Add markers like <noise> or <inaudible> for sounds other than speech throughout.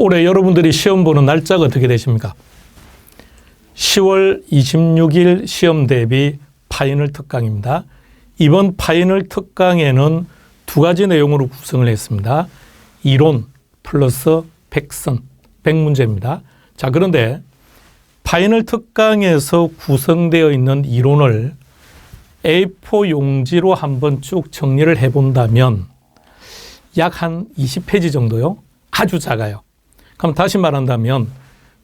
올해 여러분들이 시험 보는 날짜가 어떻게 되십니까? 10월 26일 시험 대비 파이널 특강입니다. 이번 파이널 특강에는 두 가지 내용으로 구성을 했습니다. 이론 플러스 백선, 백문제입니다. 자, 그런데 파이널 특강에서 구성되어 있는 이론을 A4 용지로 한번 쭉 정리를 해본다면 약 한 20페이지 정도요. 아주 작아요. 그럼 다시 말한다면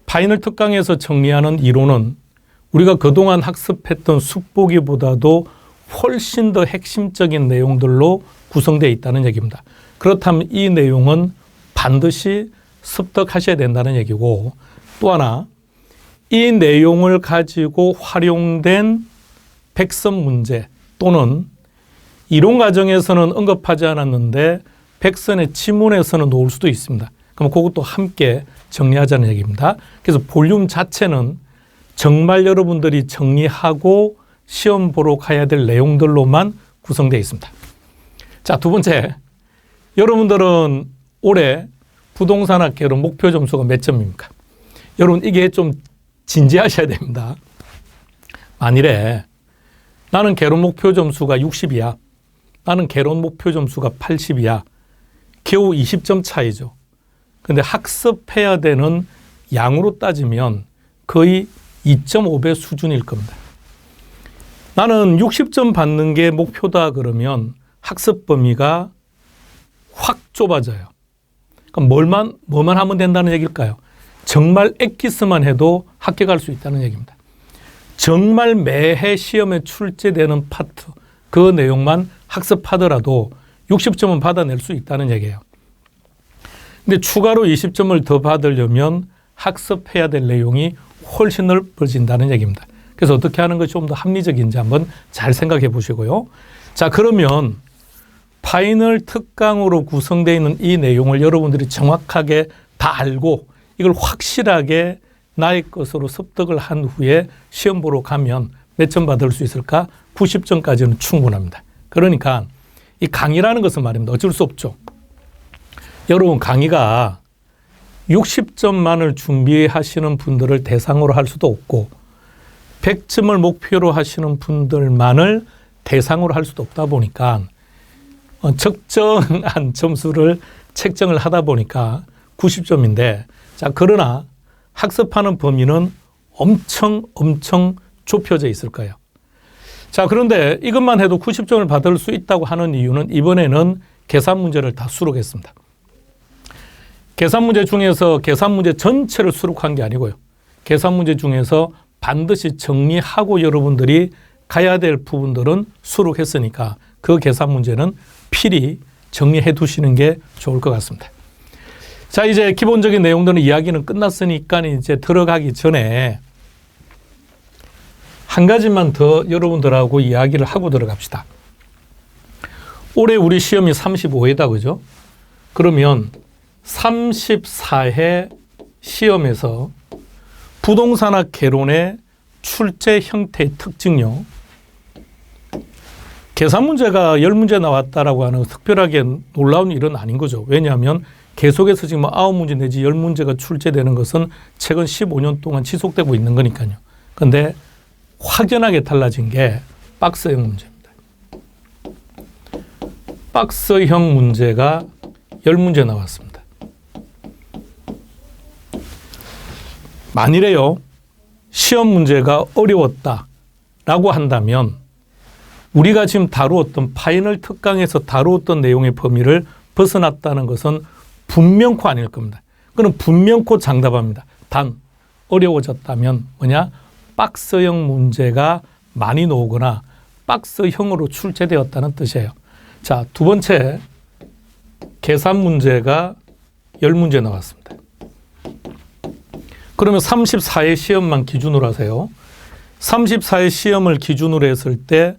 파이널 특강에서 정리하는 이론은 우리가 그동안 학습했던 숙보기보다도 훨씬 더 핵심적인 내용들로 구성되어 있다는 얘기입니다. 그렇다면 이 내용은 반드시 습득하셔야 된다는 얘기고 또 하나 이 내용을 가지고 활용된 백선 문제 또는 이론 과정에서는 언급하지 않았는데 백선의 지문에서는 놓을 수도 있습니다. 그럼 그것도 함께 정리하자는 얘기입니다. 그래서 볼륨 자체는 정말 여러분들이 정리하고 시험 보러 가야 될 내용들로만 구성되어 있습니다. 자, 두 번째. 여러분들은 올해 부동산 학계로 목표 점수가 몇 점입니까? 여러분, 이게 좀 진지하셔야 됩니다. 만일에 나는 개론 목표 점수가 60이야. 나는 개론 목표 점수가 80이야. 겨우 20점 차이죠. 근데 학습해야 되는 양으로 따지면 거의 2.5배 수준일 겁니다. 나는 60점 받는 게 목표다 그러면 학습 범위가 확 좁아져요. 그럼 뭘만, 뭐만 하면 된다는 얘기일까요? 정말 엑기스만 해도 합격할 수 있다는 얘기입니다. 정말 매해 시험에 출제되는 파트, 그 내용만 학습하더라도 60점은 받아낼 수 있다는 얘기예요. 근데 추가로 20점을 더 받으려면 학습해야 될 내용이 훨씬 넓어진다는 얘기입니다. 그래서 어떻게 하는 것이 좀 더 합리적인지 한번 잘 생각해 보시고요. 자, 그러면 파이널 특강으로 구성되어 있는 이 내용을 여러분들이 정확하게 다 알고 이걸 확실하게 나의 것으로 습득을 한 후에 시험 보러 가면 몇 점 받을 수 있을까? 90점까지는 충분합니다. 그러니까 이 강의라는 것은 말입니다. 어쩔 수 없죠. 여러분 강의가 60점만을 준비하시는 분들을 대상으로 할 수도 없고 100점을 목표로 하시는 분들만을 대상으로 할 수도 없다 보니까 어, 적정한 <laughs> 점수를 책정을 하다 보니까 90점인데 자 그러나 학습하는 범위는 엄청 엄청 좁혀져 있을 거예요. 자 그런데 이것만 해도 90점을 받을 수 있다고 하는 이유는 이번에는 계산 문제를 다 수록했습니다. 계산 문제 중에서 계산 문제 전체를 수록한 게 아니고요. 계산 문제 중에서 반드시 정리하고 여러분들이 가야 될 부분들은 수록했으니까 그 계산 문제는 필히 정리해 두시는 게 좋을 것 같습니다. 자, 이제 기본적인 내용들은 이야기는 끝났으니까 이제 들어가기 전에 한 가지만 더 여러분들하고 이야기를 하고 들어갑시다. 올해 우리 시험이 35회다, 그죠? 그러면 34회 시험에서 부동산학 개론의 출제 형태의 특징요. 계산 문제가 10문제 나왔다라고 하는 특별하게 놀라운 일은 아닌 거죠. 왜냐하면 계속해서 지금 9문제 내지 10문제가 출제되는 것은 최근 15년 동안 지속되고 있는 거니까요. 근데 확연하게 달라진 게 박스형 문제입니다. 박스형 문제가 10문제 나왔습니다. 만일에요, 시험 문제가 어려웠다 라고 한다면 우리가 지금 다루었던 파이널 특강에서 다루었던 내용의 범위를 벗어났다는 것은 분명코 아닐 겁니다. 그는 분명코 장답합니다. 단 어려워졌다면 뭐냐? 박스형 문제가 많이 나오거나 박스형으로 출제되었다는 뜻이에요. 자, 두 번째 계산 문제가 10문제 나왔습니다. 그러면 34회 시험만 기준으로 하세요. 34회 시험을 기준으로 했을 때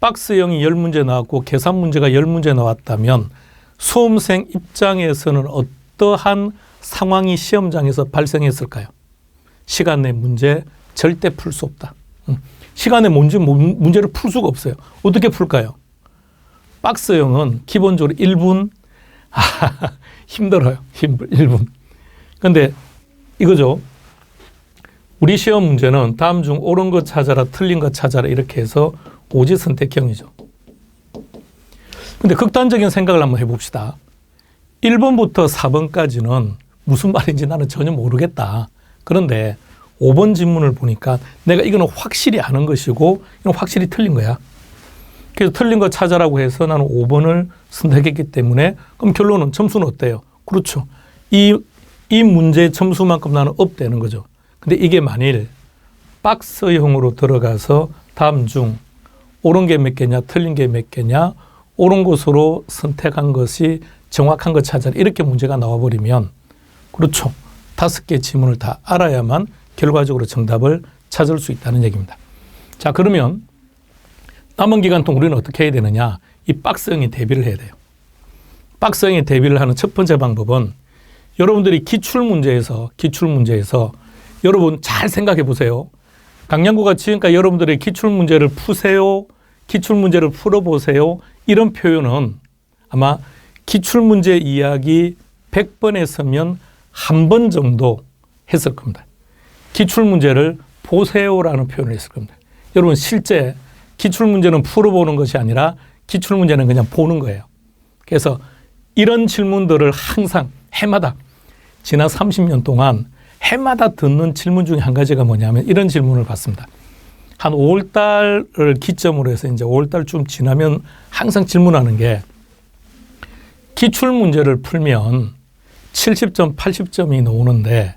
박스형이 10문제 나왔고 계산 문제가 10문제 나왔다면 수험생 입장에서는 어떠한 상황이 시험장에서 발생했을까요? 시간 내 문제 절대 풀 수 없다. 시간에 문제, 문제를 풀 수가 없어요. 어떻게 풀까요? 박스형은 기본적으로 1분, <laughs> 아, 힘들어요. 1분. 근데 이거죠. 우리 시험 문제는 다음 중 옳은 것 찾아라, 틀린 것 찾아라 이렇게 해서 오지 선택형이죠. 근데 극단적인 생각을 한번 해봅시다. 1번부터 4번까지는 무슨 말인지 나는 전혀 모르겠다. 그런데 5번 질문을 보니까 내가 이거는 확실히 아는 것이고 이건 확실히 틀린 거야. 그래서 틀린 거 찾아라고 해서 나는 5번을 선택했기 때문에 그럼 결론은 점수는 어때요? 그렇죠. 이, 이 문제의 점수만큼 나는 업되는 거죠. 근데 이게 만일 박스형으로 들어가서 다음 중 옳은 게 몇 개냐, 틀린 게 몇 개냐, 옳은 것으로 선택한 것이 정확한 것 찾아라. 이렇게 문제가 나와버리면 그렇죠. 다섯 개 지문을 다 알아야만 결과적으로 정답을 찾을 수 있다는 얘기입니다. 자, 그러면 남은 기간 동안 우리는 어떻게 해야 되느냐? 이 박스형에 대비를 해야 돼요. 박스형에 대비를 하는 첫 번째 방법은 여러분들이 기출 문제에서 기출 문제에서 여러분 잘 생각해 보세요. 강양구가 지금까지 여러분들의 기출 문제를 푸세요. 기출 문제를 풀어 보세요. 이런 표현은 아마 기출 문제 이야기 100번에 서면 한 번 정도 했을 겁니다. 기출 문제를 보세요라는 표현을 했을 겁니다. 여러분 실제 기출 문제는 풀어 보는 것이 아니라 기출 문제는 그냥 보는 거예요. 그래서 이런 질문들을 항상 해마다 지난 30년 동안 해마다 듣는 질문 중에 한 가지가 뭐냐면 이런 질문을 받습니다. 한 5월달을 기점으로 해서 이제 5월달쯤 지나면 항상 질문하는 게 기출 문제를 풀면 70점, 80점이 나오는데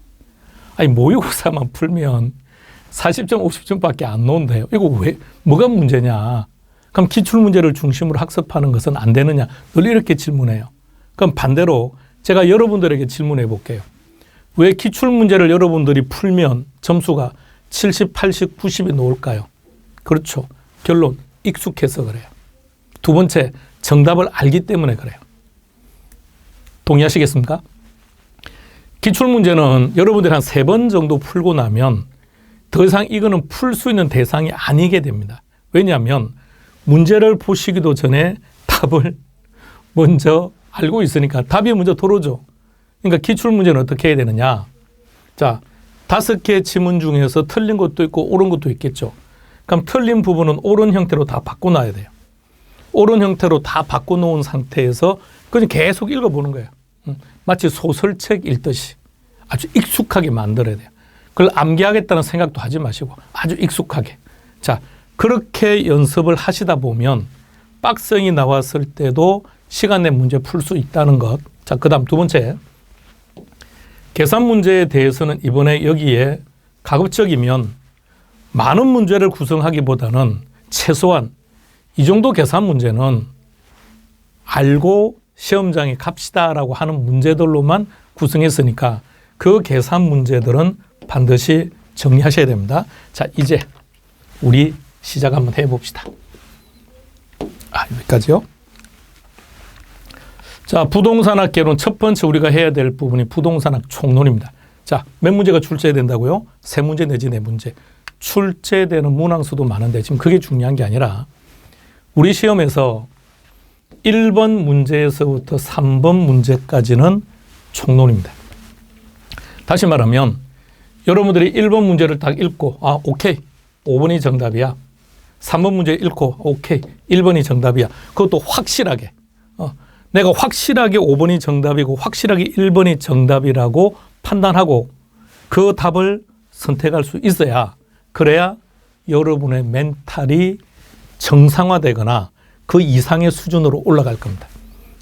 아니 모의고사만 풀면 40점, 50점밖에 안 나온대요. 이거 왜 뭐가 문제냐? 그럼 기출 문제를 중심으로 학습하는 것은 안 되느냐? 늘 이렇게 질문해요. 그럼 반대로 제가 여러분들에게 질문해 볼게요. 왜 기출 문제를 여러분들이 풀면 점수가 70, 80, 90이 나올까요? 그렇죠. 결론 익숙해서 그래요. 두 번째 정답을 알기 때문에 그래요. 동의하시겠습니까? 기출 문제는 여러분들이 한 세 번 정도 풀고 나면 더 이상 이거는 풀 수 있는 대상이 아니게 됩니다. 왜냐하면 문제를 보시기도 전에 답을 먼저 알고 있으니까 답이 먼저 들어오죠. 그러니까 기출 문제는 어떻게 해야 되느냐? 자, 다섯 개 지문 중에서 틀린 것도 있고 옳은 것도 있겠죠. 그럼 틀린 부분은 옳은 형태로 다 바꿔놔야 돼요. 옳은 형태로 다 바꿔놓은 상태에서 그냥 계속 읽어보는 거예요. 음, 마치 소설책 읽듯이 아주 익숙하게 만들어야 돼요. 그걸 암기하겠다는 생각도 하지 마시고 아주 익숙하게. 자, 그렇게 연습을 하시다 보면 박스형이 나왔을 때도 시간 내 문제 풀 수 있다는 것. 자, 그 다음 두 번째. 계산 문제에 대해서는 이번에 여기에 가급적이면 많은 문제를 구성하기보다는 최소한 이 정도 계산 문제는 알고 시험장에 갑시다라고 하는 문제들로만 구성했으니까 그 계산 문제들은 반드시 정리하셔야 됩니다. 자, 이제 우리 시작 한번 해 봅시다. 아, 여기까지요. 자, 부동산학 개론 첫 번째 우리가 해야 될 부분이 부동산학 총론입니다. 자, 몇 문제가 출제된다고요? 세 문제 내지 네 문제. 출제되는 문항수도 많은데 지금 그게 중요한 게 아니라 우리 시험에서 1번 문제에서부터 3번 문제까지는 총론입니다. 다시 말하면 여러분들이 1번 문제를 딱 읽고 아, 오케이. 5번이 정답이야. 3번 문제 읽고 오케이. 1번이 정답이야. 그것도 확실하게. 어, 내가 확실하게 5번이 정답이고 확실하게 1번이 정답이라고 판단하고 그 답을 선택할 수 있어야 그래야 여러분의 멘탈이 정상화되거나 그 이상의 수준으로 올라갈 겁니다.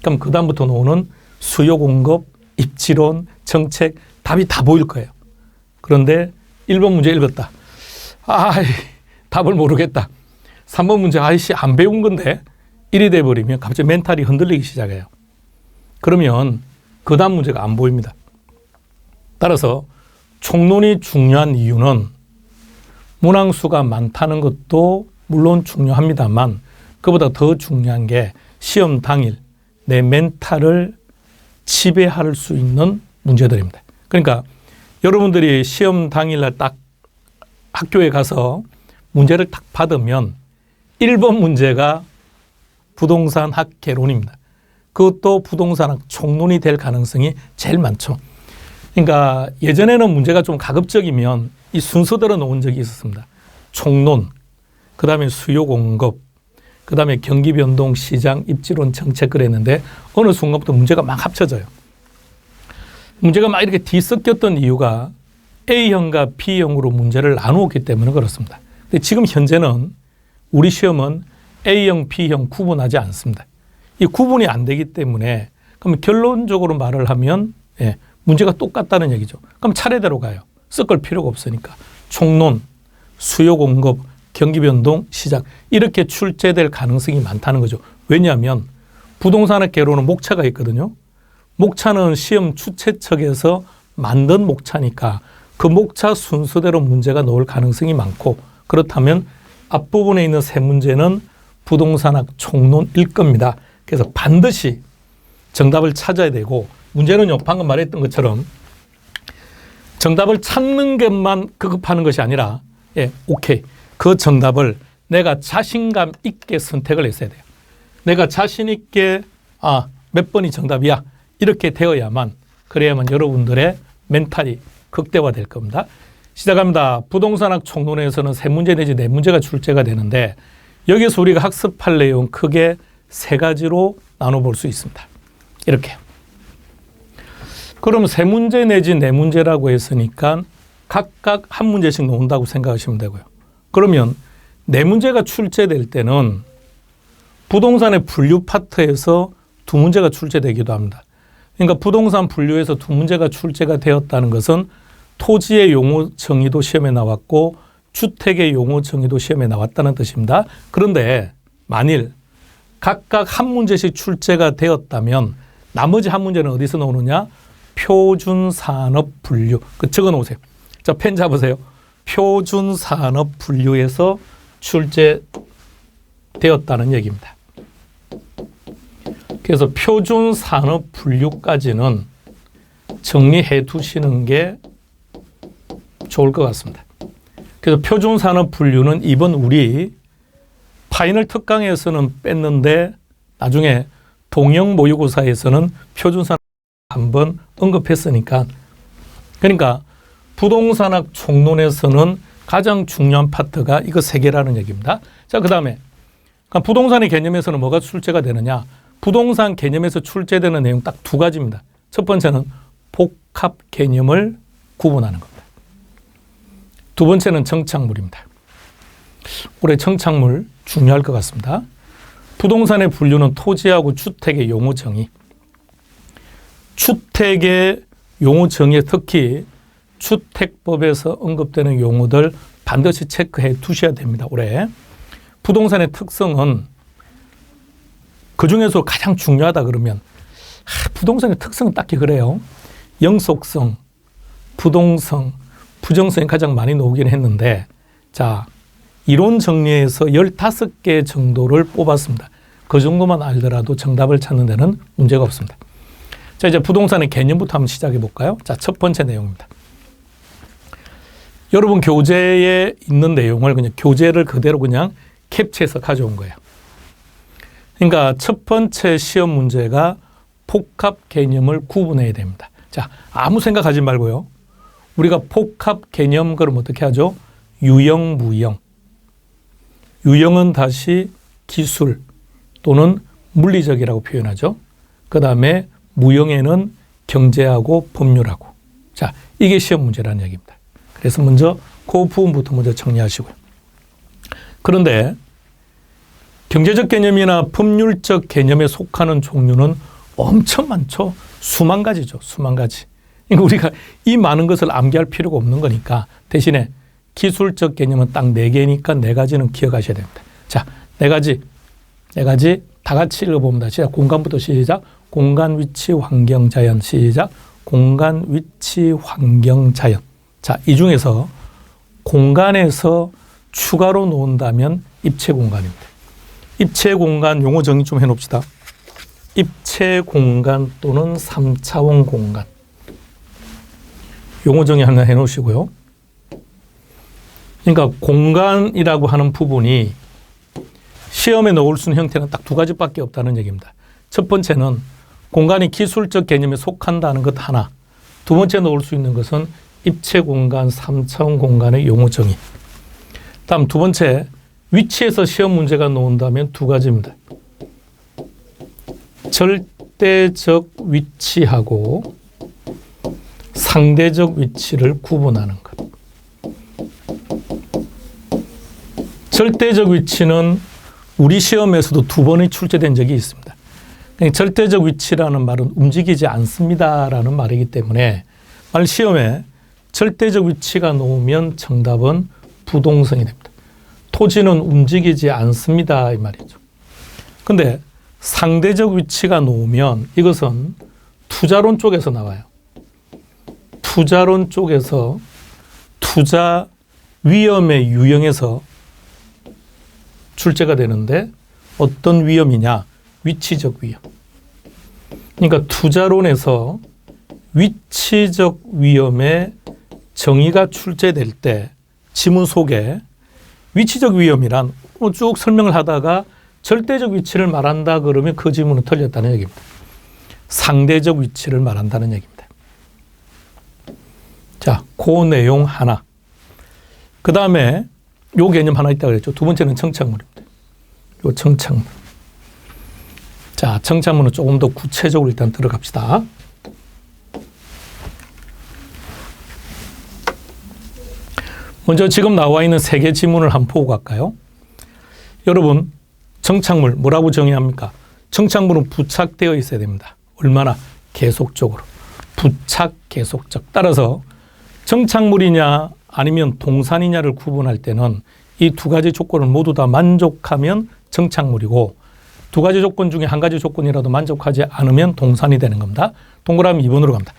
그럼 그 다음부터 나오는 수요 공급, 입지론, 정책 답이 다 보일 거예요. 그런데 1번 문제 읽었다. 아, 답을 모르겠다. 3번 문제 아이씨 안 배운 건데 이리 돼 버리면 갑자기 멘탈이 흔들리기 시작해요. 그러면 그 다음 문제가 안 보입니다. 따라서 총론이 중요한 이유는 문항수가 많다는 것도 물론 중요합니다만 그보다 더 중요한 게 시험 당일 내 멘탈을 지배할 수 있는 문제들입니다. 그러니까 여러분들이 시험 당일날 딱 학교에 가서 문제를 딱 받으면 1번 문제가 부동산 학 개론입니다. 그것도 부동산 학 총론이 될 가능성이 제일 많죠. 그러니까 예전에는 문제가 좀 가급적이면 이 순서대로 놓은 적이 있었습니다. 총론, 그 다음에 수요 공급, 그 다음에 경기 변동, 시장, 입지론, 정책 그랬는데 어느 순간부터 문제가 막 합쳐져요. 문제가 막 이렇게 뒤섞였던 이유가 A형과 B형으로 문제를 나누었기 때문에 그렇습니다. 근데 지금 현재는 우리 시험은 A형, B형 구분하지 않습니다. 이 구분이 안 되기 때문에 그럼 결론적으로 말을 하면 예, 문제가 똑같다는 얘기죠. 그럼 차례대로 가요. 섞을 필요가 없으니까. 총론, 수요 공급, 경기 변동, 시작 이렇게 출제될 가능성이 많다는 거죠. 왜냐하면 부동산학개로는 목차가 있거든요. 목차는 시험 추체 측에서 만든 목차니까 그 목차 순서대로 문제가 나올 가능성이 많고 그렇다면 앞부분에 있는 세 문제는 부동산학 총론일 겁니다. 그래서 반드시 정답을 찾아야 되고 문제는요 방금 말했던 것처럼 정답을 찾는 것만 급급하는 것이 아니라 예 오케이 그 정답을 내가 자신감 있게 선택을 했어야 돼요. 내가 자신 있게 아 몇 번이 정답이야 이렇게 되어야만 그래야만 여러분들의 멘탈이 극대화될 겁니다. 시작합니다. 부동산학 총론에서는 세 문제 내지 네 문제가 출제가 되는데 여기서 우리가 학습할 내용 크게 세 가지로 나눠볼 수 있습니다. 이렇게. 그럼 세 문제 내지 네 문제라고 했으니까 각각 한 문제씩 나온다고 생각하시면 되고요. 그러면 네 문제가 출제될 때는 부동산의 분류 파트에서 두 문제가 출제되기도 합니다. 그러니까 부동산 분류에서 두 문제가 출제가 되었다는 것은 토지의 용어 정의도 시험에 나왔고 주택의 용어 정의도 시험에 나왔다는 뜻입니다. 그런데 만일 각각 한 문제씩 출제가 되었다면 나머지 한 문제는 어디서 나오느냐? 표준 산업 분류. 그 적어 놓으세요. 자, 펜 잡으세요. 표준 산업 분류에서 출제되었다는 얘기입니다. 그래서 표준 산업 분류까지는 정리해 두시는 게 좋을 것 같습니다. 그래서 표준 산업 분류는 이번 우리 파이널 특강에서는 뺐는데 나중에 동영 모의고사에서는 표준 산업 한번 언급했으니까 그러니까 부동산학 총론에서는 가장 중요한 파트가 이거 세 개라는 얘기입니다. 자, 그다음에 그러니까 부동산의 개념에서는 뭐가 출제가 되느냐? 부동산 개념에서 출제되는 내용 딱 두 가지입니다. 첫 번째는 복합 개념을 구분하는 겁니다. 두 번째는 정착물입니다. 올해 정착물 중요할 것 같습니다. 부동산의 분류는 토지하고 주택의 용어 정의. 주택의 용어 정의 특히 주택법에서 언급되는 용어들 반드시 체크해 두셔야 됩니다. 올해. 부동산의 특성은 그 중에서 가장 중요하다 그러면 하, 부동산의 특성은 딱히 그래요. 영속성, 부동성, 부정성이 가장 많이 나오긴 했는데 자 이론 정리에서 15개 정도를 뽑았습니다. 그 정도만 알더라도 정답을 찾는 데는 문제가 없습니다. 자 이제 부동산의 개념부터 한번 시작해 볼까요? 자첫 번째 내용입니다. 여러분 교재에 있는 내용을 그냥 교재를 그대로 그냥 캡처해서 가져온 거예요. 그러니까 첫 번째 시험 문제가 복합 개념을 구분해야 됩니다. 자, 아무 생각하지 말고요. 우리가 복합 개념 그럼 어떻게 하죠? 유형, 무형. 유형은 다시 기술 또는 물리적이라고 표현하죠. 그 다음에 무형에는 경제하고 법률하고. 자, 이게 시험 문제라는 얘기입니다. 그래서 먼저 그 부분부터 먼저 정리하시고요. 그런데 경제적 개념이나 법률적 개념에 속하는 종류는 엄청 많죠. 수만 가지죠. 수만 가지. 그러니까 우리가 이 많은 것을 암기할 필요가 없는 거니까 대신에 기술적 개념은 딱 네 개니까 네 가지는 기억하셔야 됩니다. 자, 네 가지. 네 가지 다 같이 읽어봅니다. 시작. 공간부터 시작. 공간, 위치, 환경, 자연. 시작. 공간, 위치, 환경, 자연. 자, 이 중에서 공간에서 추가로 놓은다면 입체 공간입니다. 입체 공간 용어 정의 좀 해놓읍시다. 입체 공간 또는 3차원 공간. 용어 정의 하나 해놓으시고요. 그러니까 공간이라고 하는 부분이 시험에 넣을 수 있는 형태는 딱 두 가지밖에 없다는 얘기입니다. 첫 번째는 공간이 기술적 개념에 속한다는 것 하나. 두 번째 넣을 수 있는 것은 입체 공간, 3차원 공간의 용어 정의. 다음 두 번째, 위치에서 시험 문제가 나온다면 두 가지입니다. 절대적 위치하고 상대적 위치를 구분하는 것. 절대적 위치는 우리 시험에서도 두 번이 출제된 적이 있습니다. 그러니까 절대적 위치라는 말은 움직이지 않습니다라는 말이기 때문에 말 시험에 절대적 위치가 나오면 정답은 부동성이 됩니다. 토지는 움직이지 않습니다 이 말이죠. 근데 상대적 위치가 나오면 이것은 투자론 쪽에서 나와요. 투자론 쪽에서 투자 위험의 유형에서 출제가 되는데 어떤 위험이냐? 위치적 위험. 그러니까 투자론에서 위치적 위험의 정의가 출제될 때 지문 속에 위치적 위험이란 뭐쭉 설명을 하다가 절대적 위치를 말한다 그러면 그 지문은 틀렸다는 얘기입니다. 상대적 위치를 말한다는 얘기입니다. 자, 그 내용 하나. 그 다음에 요 개념 하나 있다 그랬죠. 두 번째는 청착물입니다. 요 청착물. 자, 청착물은 조금 더 구체적으로 일단 들어갑시다. 먼저 지금 나와 있는 세 개 지문을 한번 보고 갈까요? 여러분, 청착물 뭐라고 정의합니까? 청착물은 부착되어 있어야 됩니다. 얼마나 계속적으로 부착 계속적. 따라서 정착물이냐 아니면 동산이냐를 구분할 때는 이 두 가지 조건을 모두 다 만족하면 정착물이고 두 가지 조건 중에 한 가지 조건이라도 만족하지 않으면 동산이 되는 겁니다. 동그라미 2번으로 갑니다.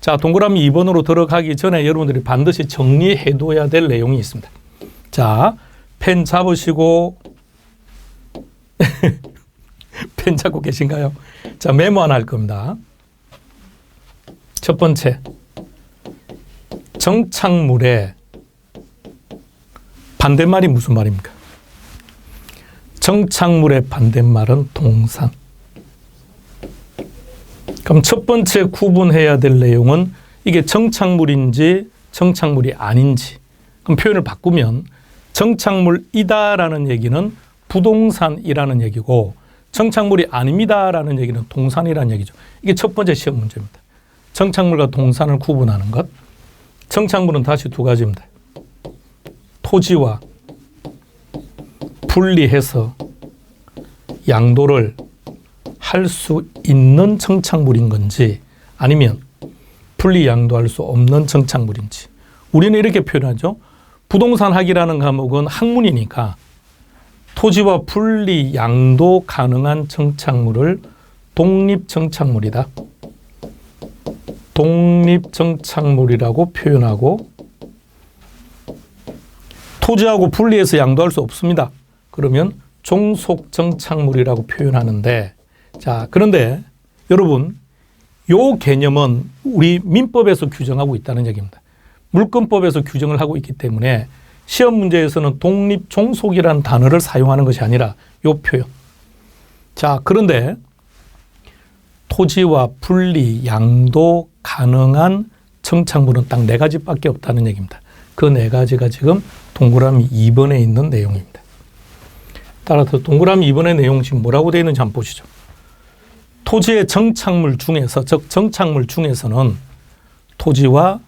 자, 동그라미 2번으로 들어가기 전에 여러분들이 반드시 정리해 둬야 될 내용이 있습니다. 자, 펜 잡으시고 <laughs> 펜 잡고 계신가요? 자, 메모 하나 할 겁니다. 첫 번째. 정착물의 반대말이 무슨 말입니까? 정착물의 반대말은 동산. 그럼 첫 번째 구분해야 될 내용은 이게 정착물인지 정착물이 아닌지. 그럼 표현을 바꾸면 정착물이다라는 얘기는 부동산이라는 얘기고 정착물이 아닙니다라는 얘기는 동산이라는 얘기죠. 이게 첫 번째 시험 문제입니다. 정착물과 동산을 구분하는 것. 정착물은 다시 두 가지입니다. 토지와 분리해서 양도를 할 수 있는 정착물인 건지 아니면 분리 양도할 수 없는 정착물인지 우리는 이렇게 표현하죠. 부동산 학이라는 과목은 학문이니까 토지와 분리 양도 가능한 정착물을 독립 정착물이다. 독립 정착물이라고 표현하고 토지하고 분리해서 양도할 수 없습니다. 그러면 종속 정착물이라고 표현하는데 자, 그런데 여러분 요 개념은 우리 민법에서 규정하고 있다는 얘기입니다. 물권법에서 규정을 하고 있기 때문에 시험 문제에서는 독립 종속이라는 단어를 사용하는 것이 아니라 요 표현. 자, 그런데 토지와 분리, 양도 가능한 청착물은 딱 네 가지밖에 없다는 얘기입니다. 그 네 가지가 지금 동그라미 2번에 있는 내용입니다. 따라서 동그라미 2번의 내용 지금 뭐라고 되어 있는지 한번 보시죠. 토지의 정착물 중에서, 즉 정착물 중에서는 토지와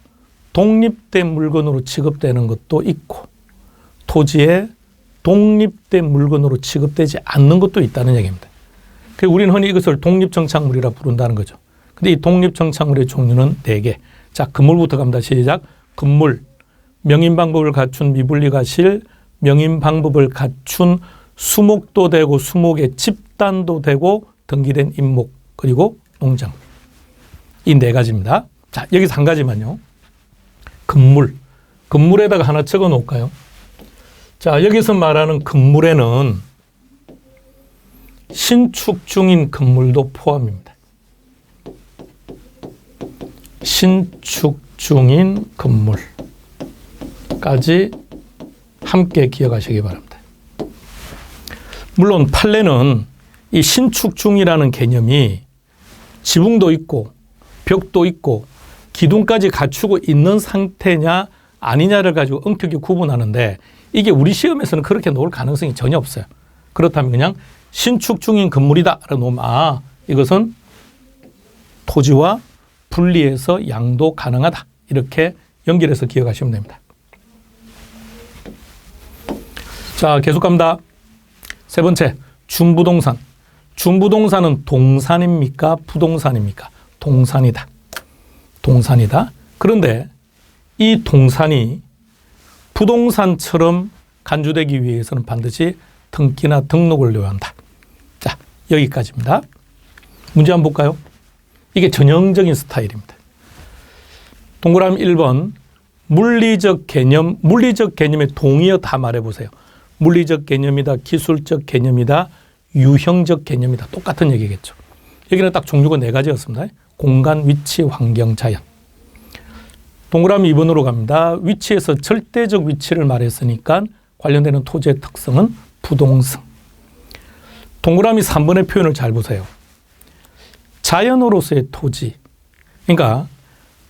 독립된 물건으로 취급되는 것도 있고 토지에 독립된 물건으로 취급되지 않는 것도 있다는 얘기입니다. 그 우리는 흔히 이것을 독립정착물이라 부른다는 거죠. 근데 이 독립정착물의 종류는 네 개. 자, 건물부터 갑니다. 시작. 건물. 명인 방법을 갖춘 미분리 가실, 명인 방법을 갖춘 수목도 되고 수목의 집단도 되고 등기된 임목 그리고 농장. 이 네 가지입니다. 자, 여기서 한 가지만요. 건물. 건물에다가 하나 적어 놓을까요? 자, 여기서 말하는 건물에는 신축 중인 건물도 포함입니다. 신축 중인 건물까지 함께 기억하시기 바랍니다. 물론 판례는 이 신축 중이라는 개념이 지붕도 있고 벽도 있고 기둥까지 갖추고 있는 상태냐 아니냐를 가지고 엄격히 구분하는데 이게 우리 시험에서는 그렇게 놓을 가능성이 전혀 없어요. 그렇다면 그냥 신축 중인 건물이다 라고 놓으면 아 이것은 토지와 분리해서 양도 가능하다 이렇게 연결해서 기억하시면 됩니다. 자 계속 갑니다. 세 번째 준부동산. 준부동산은 동산입니까? 부동산입니까? 동산이다. 동산이다. 그런데 이 동산이 부동산처럼 간주되기 위해서는 반드시 등기나 등록을 요한다. 자, 여기까지입니다. 문제 한번 볼까요? 이게 전형적인 스타일입니다. 동그라미 1번 물리적 개념, 물리적 개념의 동의어 다 말해보세요. 물리적 개념이다, 기술적 개념이다, 유형적 개념이다. 똑같은 얘기겠죠. 여기는 딱 종류가 네 가지였습니다. 공간, 위치, 환경, 자연. 동그라미 2번으로 갑니다. 위치에서 절대적 위치를 말했으니까 관련되는 토지의 특성은 부동성. 동그라미 3번의 표현을 잘 보세요. 자연으로서의 토지. 그러니까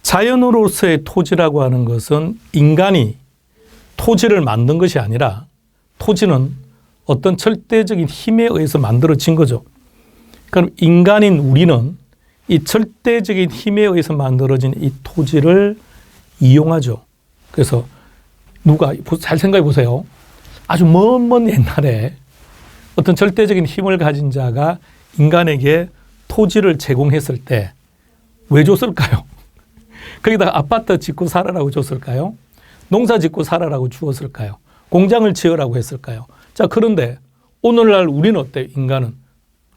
자연으로서의 토지라고 하는 것은 인간이 토지를 만든 것이 아니라 토지는 어떤 절대적인 힘에 의해서 만들어진 거죠. 그럼 인간인 우리는 이 절대적인 힘에 의해서 만들어진 이 토지를 이용하죠. 그래서 누가 잘 생각해 보세요. 아주 먼 먼 옛날에 어떤 절대적인 힘을 가진 자가 인간에게 토지를 제공했을 때 왜 줬을까요? <laughs> 거기다가 아파트 짓고 살아라고 줬을까요? 농사 짓고 살아라고 주었을까요? 공장을 지으라고 했을까요? 자, 그런데 오늘날 우리는 어때? 인간은.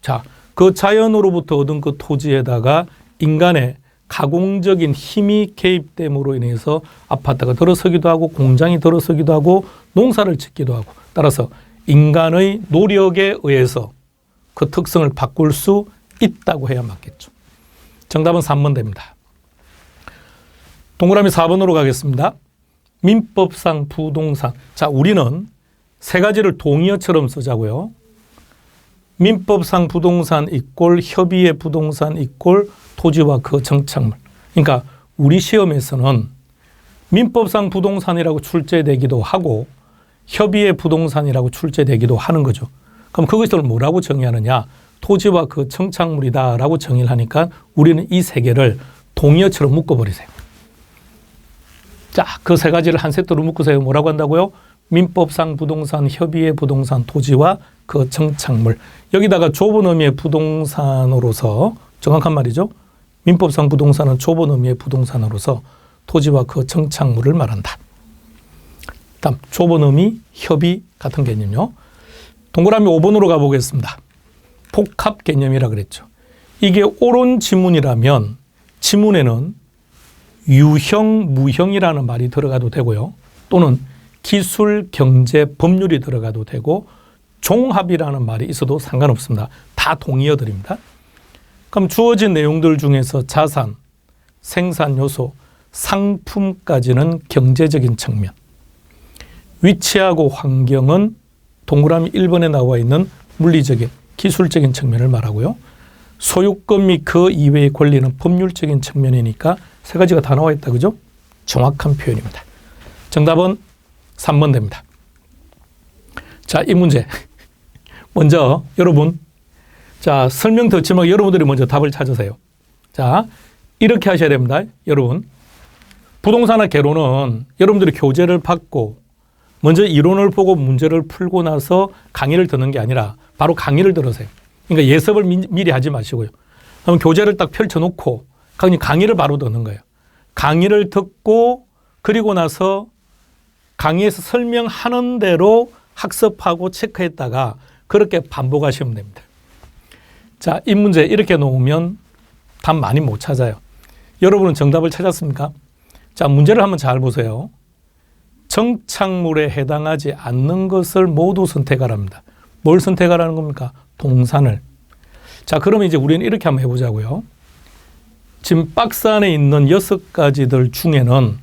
자, 그 자연으로부터 얻은 그 토지에다가 인간의 가공적인 힘이 개입됨으로 인해서 아파트가 들어서기도 하고 공장이 들어서기도 하고 농사를 짓기도 하고 따라서 인간의 노력에 의해서 그 특성을 바꿀 수 있다고 해야 맞겠죠. 정답은 3번 됩니다. 동그라미 4번으로 가겠습니다. 민법상 부동산. 자, 우리는 세 가지를 동의어처럼 쓰자고요. 민법상 부동산 이꼴 협의의 부동산 이꼴 토지와 그 정착물. 그러니까 우리 시험에서는 민법상 부동산이라고 출제되기도 하고 협의의 부동산이라고 출제되기도 하는 거죠. 그럼 그것을 뭐라고 정의하느냐? 토지와 그 청착물이다라고 정의를 하니까 우리는 이 세 개를 동의어처럼 묶어버리세요. 자, 그 세 가지를 한 세트로 묶으세요. 뭐라고 한다고요? 민법상 부동산, 협의의 부동산, 토지와 그 정착물. 여기다가 좁은 의미의 부동산으로서 정확한 말이죠. 민법상 부동산은 좁은 의미의 부동산으로서 토지와 그 정착물을 말한다. 다음 좁은 의미, 협의 같은 개념요. 동그라미 5번으로 가보겠습니다. 복합 개념이라 그랬죠. 이게 옳은 지문이라면 지문에는 유형, 무형이라는 말이 들어가도 되고요. 또는 기술, 경제, 법률이 들어가도 되고 종합이라는 말이 있어도 상관없습니다. 다 동의어들입니다. 그럼 주어진 내용들 중에서 자산, 생산 요소, 상품까지는 경제적인 측면. 위치하고 환경은 동그라미 1번에 나와 있는 물리적인 기술적인 측면을 말하고요. 소유권 및 그 이외의 권리는 법률적인 측면이니까 세 가지가 다 나와 있다. 그죠? 정확한 표현입니다. 정답은 3번 됩니다. 자, 이 문제. <laughs> 먼저 여러분 자, 설명 듣지만 여러분들이 먼저 답을 찾으세요. 자, 이렇게 하셔야 됩니다. 여러분. 부동산학 개론은 여러분들이 교재를 받고 먼저 이론을 보고 문제를 풀고 나서 강의를 듣는 게 아니라 바로 강의를 들으세요. 그러니까 예습을 미, 미리 하지 마시고요. 그럼 교재를 딱 펼쳐놓고 강의를 바로 듣는 거예요. 강의를 듣고 그리고 나서 강의에서 설명하는 대로 학습하고 체크했다가 그렇게 반복하시면 됩니다. 자, 이 문제 이렇게 놓으면 답 많이 못 찾아요. 여러분은 정답을 찾았습니까? 자, 문제를 한번 잘 보세요. 정착물에 해당하지 않는 것을 모두 선택하랍니다. 뭘 선택하라는 겁니까? 동산을. 자, 그러면 이제 우리는 이렇게 한번 해보자고요. 지금 박스 안에 있는 여섯 가지들 중에는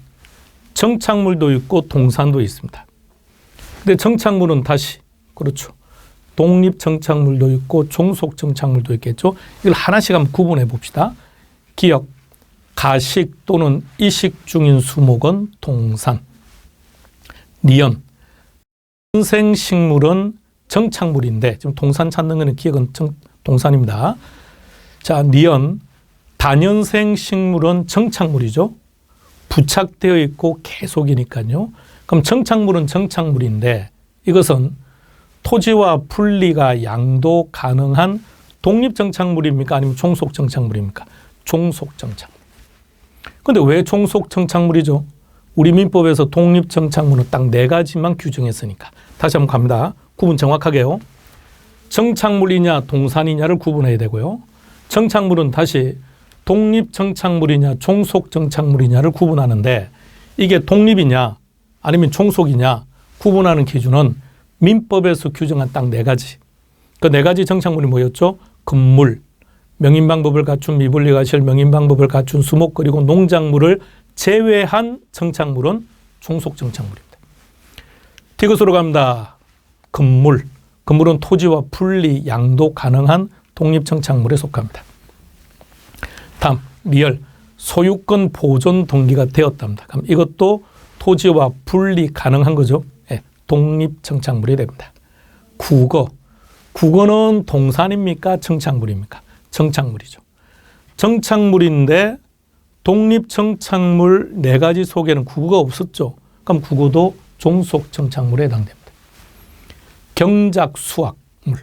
정착물도 있고 동산도 있습니다. 근데 정착물은 다시 그렇죠. 독립 정착물도 있고 종속 정착물도 있겠죠. 이걸 하나씩 한번 구분해 봅시다. 기억, 가식 또는 이식 중인 수목은 동산. 니은 현생식물은 정착물인데 지금 동산 찾는 거는 기억은 정, 동산입니다. 자, 니은 단연생 식물은 정착물이죠. 부착되어 있고 계속이니까요. 그럼 정착물은 정착물인데 이것은 토지와 분리가 양도 가능한 독립 정착물입니까? 아니면 종속 정착물입니까? 종속 정착물. 근데 왜 종속 정착물이죠? 우리 민법에서 독립 정착물은 딱 네 가지만 규정했으니까. 다시 한번 갑니다. 구분 정확하게요. 정착물이냐 동산이냐를 구분해야 되고요. 정착물은 다시 독립 정착물이냐 종속 정착물이냐를 구분하는데 이게 독립이냐 아니면 종속이냐 구분하는 기준은 민법에서 규정한 딱 네 가지. 그 네 가지 정착물이 뭐였죠? 건물, 명인방법을 갖춘 미분리가 실 명인방법을 갖춘 수목 그리고 농작물을 제외한 정착물은 종속 정착물입니다. 디귿으로 갑니다. 건물. 건물은 토지와 분리, 양도 가능한 독립 정착물에 속합니다. 다음 리얼 소유권 보존 동기가 되었답니다. 그럼 이것도 토지와 분리 가능한 거죠. 예, 독립 정착물이 됩니다. 국어 국어는 동산입니까? 정착물입니까? 정착물이죠. 정착물인데 독립 정착물 네 가지 속에는 국어가 없었죠. 그럼 국어도 종속 정착물에 해당됩니다. 경작 수확물.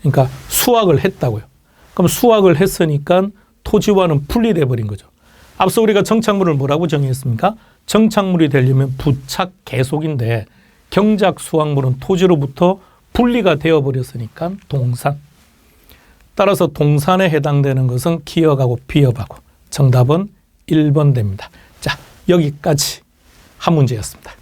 그러니까 수확을 했다고요. 그럼 수확을 했으니까 토지와는 분리돼 버린 거죠. 앞서 우리가 정착물을 뭐라고 정의했습니까? 정착물이 되려면 부착 계속인데 경작 수확물은 토지로부터 분리가 되어 버렸으니까 동산. 따라서 동산에 해당되는 것은 기업하고 비업하고 정답은 1번 됩니다. 자, 여기까지 한 문제였습니다.